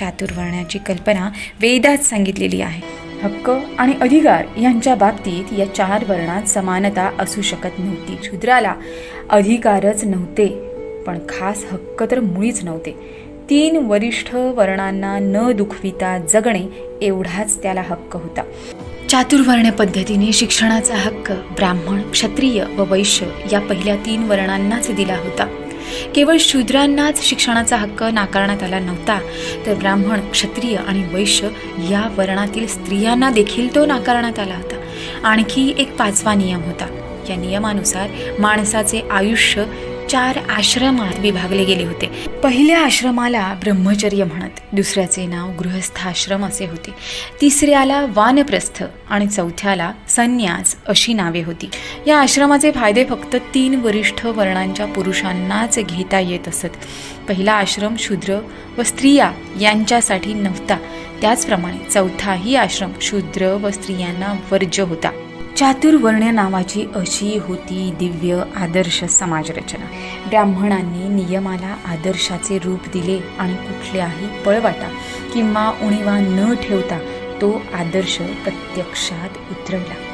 चातुर्वर्ण्याची कल्पना वेदात सांगितलेली आहे. हक्क आणि अधिकार यांच्या बाबतीत या चार वर्णात समानता असू शकत नव्हती. शूद्राला अधिकारच नव्हते पण खास हक्क तर मुळीच नव्हते. तीन वरिष्ठ वर्णांना न दुखविता जगणे एवढाच त्याला हक्क होता. चातुर्वर्ण पद्धतीने शिक्षणाचा हक्क ब्राह्मण क्षत्रिय व वैश्य या पहिल्या तीन वर्णांनाच दिला होता. केवळ शूद्रांनाच शिक्षणाचा हक्क नाकारण्यात आला नव्हता तर ब्राह्मण क्षत्रिय आणि वैश्य या वर्णातील स्त्रियांना देखील तो नाकारण्यात आला होता. आणखी एक पाचवा नियम होता. या नियमानुसार माणसाचे आयुष्य चार आश्रमात विभागले गेले होते. पहिल्या आश्रमाला ब्रह्मचर्य म्हणत दुसऱ्याचे नाव गृहस्थाश्रम असे होते. तिसऱ्याला वानप्रस्थ आणि चौथ्याला संन्यास अशी नावे होती. या आश्रमाचे फायदे फक्त तीन वरिष्ठ वर्णांच्या पुरुषांनाच घेता येत असत. पहिला आश्रम शूद्र व स्त्रिया यांच्यासाठी नव्हता. त्याचप्रमाणे चौथाही आश्रम शूद्र व स्त्रियांना वर्ज्य होता. चातुर्वर्ण नावाची अशी होती दिव्य आदर्श समाजरचना. ब्राह्मणांनी नियमाला आदर्शाचे रूप दिले आणि कुठल्याही पळवाटा किंवा उणीवा न ठेवता तो आदर्श प्रत्यक्षात उतरवला.